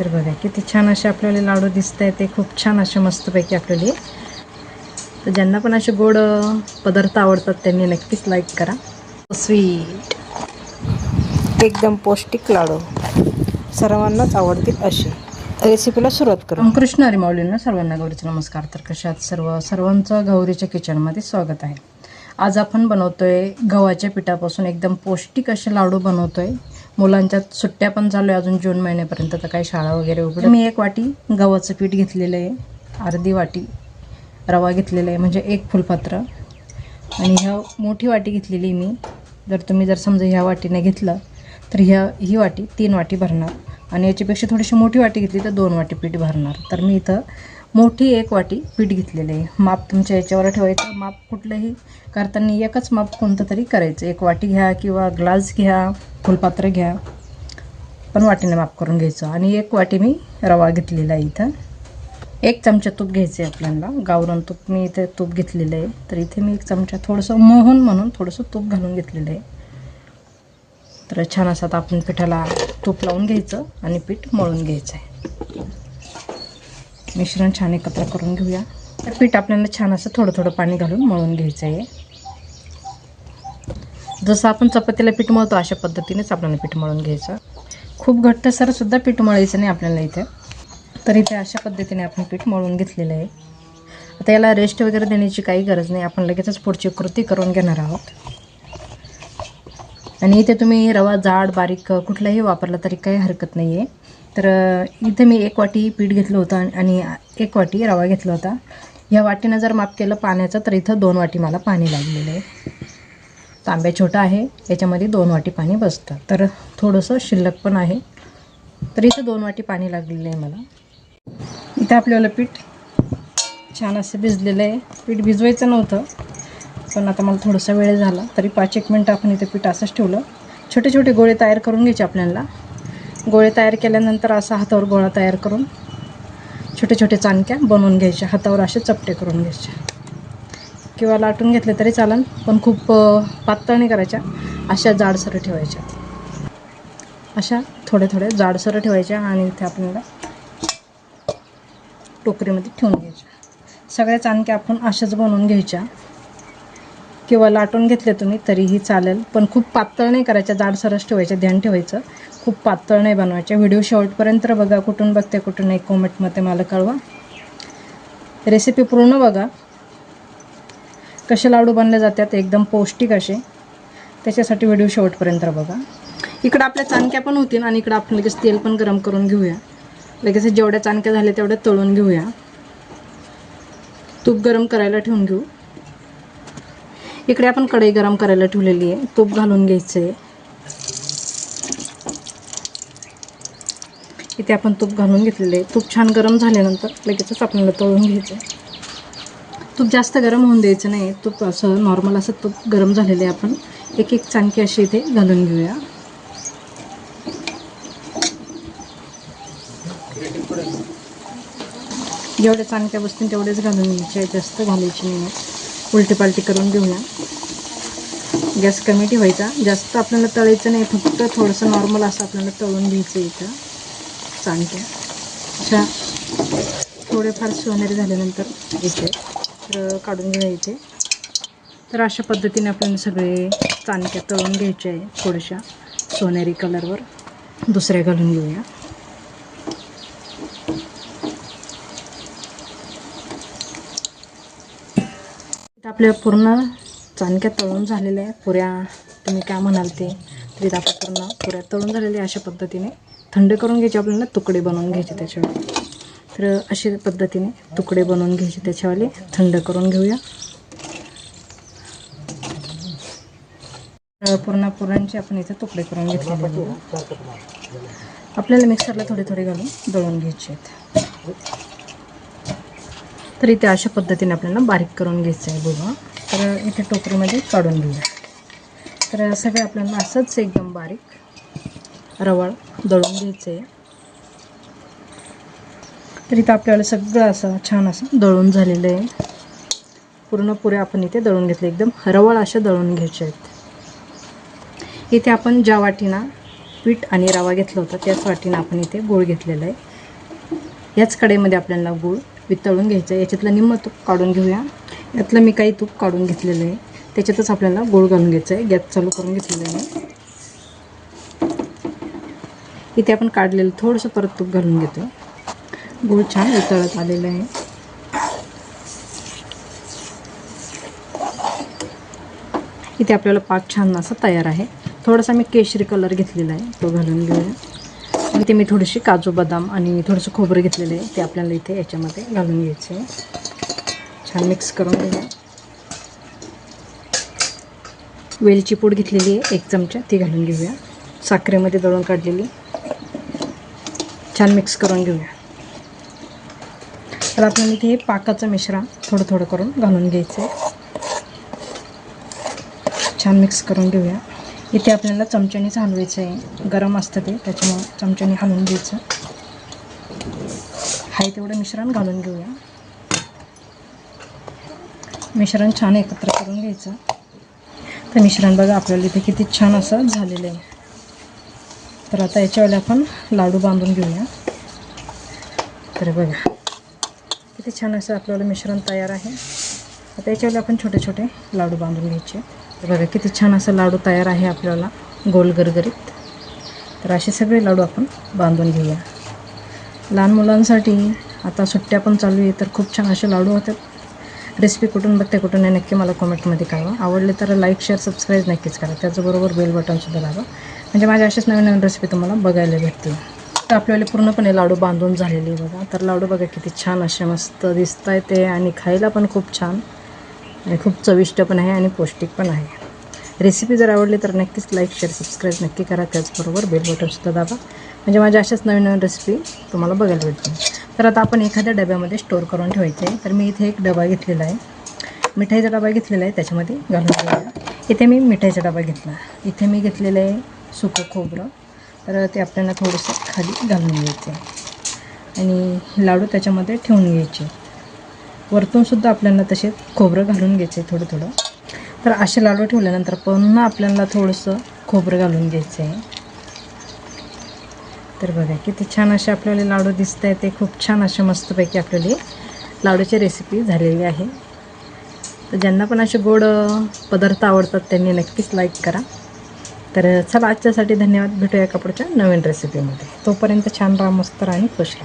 तर बघा किती छान असे आपल्याला लाडू दिसत आहे ते खूप छान असे मस्तपैकी आपल्याला. तर ज्यांना पण असे गोड पदार्थ आवडतात त्यांनी नक्कीच लाईक करा. स्वीट एकदम पौष्टिक लाडू. सर्वांनाच आवडतील असे रेसिपीला सुरुवात करू. कृष्ण हरी माऊलींना सर्वांना गौरीचे नमस्कार. तर कशात सर्व? सर्वांचं गौरीच्या किचनमध्ये स्वागत आहे. आज आपण बनवतोय गव्हाच्या पिठापासून एकदम पौष्टिक असे लाडू बनवतोय. मुलांच्या सुट्ट्या पण चालू आहे अजून जून महिन्यापर्यंत तर काही शाळा वगैरे उघड मी एक वाटी गव्हाचं पीठ घेतलेलं आहे अर्धी वाटी रवा घेतलेला आहे म्हणजे एक फुलपात्र. आणि ह्या मोठी वाटी घेतलेली मी. जर तुम्ही जर समजा ह्या वाटीने घेतलं तर ह्या ही वाटी तीन वाटी भरणार. आणि याच्यापेक्षा थोडीशी मोठी वाटी घेतली तर दोन वाटी पीठ भरणार. तर मी इथं मोठी एक वाटी पीठ घेतलेलं आहे. माप तुमच्या याच्यावर ठेवायचं. माप कुठलंही करताना एकच माप कोणतं तरी करायचं. एक वाटी घ्या किंवा ग्लास घ्या फुलपात्र घ्या पण वाटीने माप करून घ्यायचं. आणि एक वाटी मी रवा घेतलेला आहे इथं. एक चमचा तूप घ्यायचं आहे आपल्याला. गावरान तूप मी इथे तूप घेतलेलं आहे. तर इथे मी एक चमचा थोडंसं मोहन म्हणून थोडंसं तूप घालून घेतलेलं आहे. तर छान असं आपण पिठाला तूप लावून घ्यायचं आणि पीठ मळून घ्यायचं आहे मिश्रण छान एकत्र करून घेऊया. तर पीठ आपल्याला छान असं थोडं थोडं पाणी घालून मळून घ्यायचं आहे जसं आपण चपातीला पीठ मळतो अशा पद्धतीनेच आपल्याला पीठ मळून घ्यायचं. खूप घट्ट सरसुद्धा पीठ मळायचं नाही आपल्याला इथे. तर इथे अशा पद्धतीने आपण पीठ मळून घेतलेलं आहे. आता याला रेस्ट वगैरे देण्याची काही गरज नाही. आपण लगेचच पुढची कृती करून घेणार आहोत. आणि इथे तुम्ही रवा जाड बारीक कुठलाही वापरला तरी काही हरकत नाही आहे तर इथे मी एक वाटी पीठ घेतलं होतं आणि एक वाटी रवा घेतला होता. ह्या वाटीनं जर माप केलं पाण्याचं तर इथं दोन वाटी मला पाणी लागलेलं आहे. तांब्या छोटा आहे याच्यामध्ये दोन वाटी पाणी बसतं. तर थोडंसं शिल्लक पण आहे. तर इथं दोन वाटी पाणी लागलेलं आहे मला. इथं आपल्याला पीठ छान असं भिजलेलं आहे. पीठ भिजवायचं नव्हतं पण आता मला थोडासा वेळ झाला तरी पाच एक मिनटं आपण इथे पीठ असंच ठेवलं. छोटे छोटे गोळे तयार करून घ्यायचे आपल्याला. गोळे तयार केल्यानंतर असा हातावर गोळा तयार करून छोटे छोटे चाणक्या बनवून घ्यायच्या. हातावर असे चपटे करून घ्यायचे किंवा लाटून घेतले तरी चालन पण खूप पातळ नाही करायच्या. अशा जाडसर ठेवायच्या. अशा थोड्या थोड्या जाडसर ठेवायच्या आणि इथे आपल्याला टोकरीमध्ये ठेवून घ्यायच्या. सगळ्या चाणक्या आपण अशाच बनवून घ्यायच्या. किंवा लाटून घेतले तुम्ही तरीही चालेल. पण खूप पातळ नाही करायच्या जाडसरच ठेवायचं ध्यान ठेवायचं. खूप पातळ नाही बनवायचे. व्हिडिओ शेवटपर्यंत बघा कुठून बघते कुठून नाही कॉमेंटमध्ये मला कळवा. रेसिपी पूर्ण बघा. कसे लाडू बनले जातात एकदम पौष्टिक असे. त्याच्यासाठी व्हिडिओ शेवटपर्यंत बघा. इकडं आपल्या चाणक्या पण होतील आणि इकडं आपण लगेच तेल पण गरम करून घेऊया. लगेच जेवढ्या चाणक्या झाल्या तेवढ्या तळून घेऊया. तूप गरम करायला ठेवून घेऊ. इकडे आपण कढई गरम करायला ठेवलेली आहे. तूप घालून घ्यायचं आहे इथे आपण तूप घालून घेतलेलं आहे. तूप छान गरम झाल्यानंतर लगेचच आपल्याला तळून घ्यायचं आहे तूप जास्त गरम होऊन द्यायचं नाही. तूप असं नॉर्मल असं तूप गरम झालेलं आहे आपण. एक एक चाणकी अशी इथे घालून घेऊया. जेवढ्या चाणक्या बसतील तेवढेच घालून घ्यायचे जास्त घालायची नाही. उलटीपालटी करून घेऊया. गॅस कमी ठेवायचा. जास्त आपल्याला तळायचं नाही फक्त थोडंसं नॉर्मल असं आपल्याला तळून घ्यायचं इथं. चाणक्या अशा थोडेफार सोनेरी झाल्यानंतर इथे तर काढून घ्यायचे तर अशा पद्धतीने आपण सगळे चाणक्या तळून घ्यायचे आहे थोड्याशा सोनेरी कलरवर दुसऱ्या घालून घेऊया. आपल्या पूर्ण चाणक्या तळून झालेल्या आहे. पुऱ्या तुम्ही काय म्हणाल ते? तरी इथं पूर्ण पुऱ्या तळून झालेल्या अशा पद्धतीने. थंड करून घ्यायचे आपल्याला तुकडे बनवून घ्यायचे त्याच्यावर. तर अशा पद्धतीने तुकडे बनवून घ्यायचे त्याच्यावाले. थंड करून घेऊया. तर पूर्ण पुरांचे आपण इथे तुकडे करून घेतलेले आपल्याला मिक्सरला थोडे थोडे घालून दळून घ्यायचे आहेत. तर इथे अशा पद्धतीने आपल्याला बारीक करून घ्यायचं आहे बघा तर इथे टोकरीमध्ये काढून घेऊया. तर सगळं आपल्याला असंच एकदम बारीक रवाळ दळून घ्यायचं आहे तर इथं आपल्याला सगळं असं छान असं दळून झालेलं आहे. पूर्ण पुरे आपण इथे दळून घेतले. एकदम हरवळ अशा दळून घ्यायच्या आहेत. इथे आपण ज्या वाटीनं पीठ आणि रवा घेतला होता त्याच वाटीनं आपण इथे गूळ घेतलेला आहे. याच कडेमध्ये आपल्याला गूळ वितळून घ्यायचं. आहे याच्यातलं निम्म तूप काढून घेऊया. यातलं मी काही तूप काढून घेतलेलं आहे. त्याच्यातच आपल्याला गूळ घालून घ्यायचं आहे. गॅस चालू करून घेतलेलं आहे इथे आपण काढलेलं थोडंसं परत तूप घालून घेतो गूळ छान वितळत आलेलं आहे. इथे आपल्याला पाक छान असा तयार आहे. थोडासा मी केशरी कलर घेतलेला आहे. तो घालून घेऊया. इथे मी थोडीशी काजू बदाम आणि थोडंसं खोबरं घेतलेलं आहे. ते आपल्याला इथे याच्यामध्ये घालून घ्यायचे आहे. छान मिक्स करून घेऊया वेलची पूड घेतलेली आहे एक चमचा. ती घालून घेऊया. साखरेमध्ये दळून काढलेली. छान मिक्स करून घेऊया. तर आपल्याला इथे हे पाकाचं मिश्रण थोडं थोडं करून घालून घ्यायचं आहे. छान मिक्स करून घेऊया. इथे आपल्याला चमच्यानेच हलवायचं आहे गरम असतं ते त्याच्यामुळं चमच्याने हलवून घ्यायचं. हाय तेवढं मिश्रण घालून घेऊया. मिश्रण छान एकत्र करून घ्यायचं. तर मिश्रण बघा आपल्याला इथे किती छान असं झालेलं आहे. तर आता याच्यावेळी आपण लाडू बांधून घेऊया. तर बघा किती छान असं आपल्याला मिश्रण तयार आहे. आता याच्यावेळी आपण छोटे छोटे लाडू बांधून घ्यायचे. बघा किती छान असं लाडू तयार आहे आपल्याला गोल गरगरीत. तर असे सगळे लाडू आपण बांधून घेऊया. लहान मुलांसाठी आता सुट्ट्या पण चालू आहे तर खूप छान असे लाडू होतात रेसिपी कुठून बघते कुठून नाही नक्की मला कमेंटमध्ये कळवा. आवडले तर लाईक शेअर सबस्क्राईब नक्कीच करा. त्याचबरोबर बेल बटनसुद्धा दाबा म्हणजे माझ्या अशाच नवीन नवीन रेसिपी तुम्हाला बघायला भेटतील. तर आपल्याला पूर्णपणे लाडू बांधून झालेले आहे बघा. तर लाडू बघा किती छान असे मस्त दिसत आहे ते आणि खायला पण खूप छान. आणि खूप चविष्ट पण आहे आणि पौष्टिक पण आहे. रेसिपी जर आवडली तर नक्कीच लाईक शेअर सबस्क्राईब नक्की करा. त्याचबरोबर बेल बटनसुद्धा दाबा. म्हणजे माझ्या अशाच नवीन नवीन रेसिपी तुम्हाला बघायला भेटतील. तर आता आपण एखाद्या डब्यामध्ये स्टोअर करून ठेवायचे. आहे तर मी इथे एक डबा घेतलेला आहे. मिठाईचा डबा घेतलेला आहे. त्याच्यामध्ये घालून ठेवला इथे मी मिठाईचा डबा घेतला. इथे मी घेतलेलं आहे सुकं खोबरं. तर ते आपल्याला थोडंसं खाली घालून घ्यायचं आणि लाडू त्याच्यामध्ये ठेवून घ्यायचे. वरतूनसुद्धा आपल्याला तसे खोबरं घालून घ्यायचं थोडं थोडं. तर असे लाडू ठेवल्यानंतर पुन्हा आपल्याला थोडंसं खोबरं घालून घ्यायचं आहे तर बघा किती छान असे आपल्याला लाडू दिसत आहे ते खूप छान असे मस्तपैकी आपल्याला लाडूची रेसिपी झालेली आहे. तर ज्यांना पण असे गोड पदार्थ आवडतात त्यांनी नक्कीच लाईक करा. तर चला आजच्यासाठी धन्यवाद. भेटूया कपडच्या नवीन रेसिपीमध्ये तोपर्यंत छान राहा मस्त राहा आणि खुश राहा.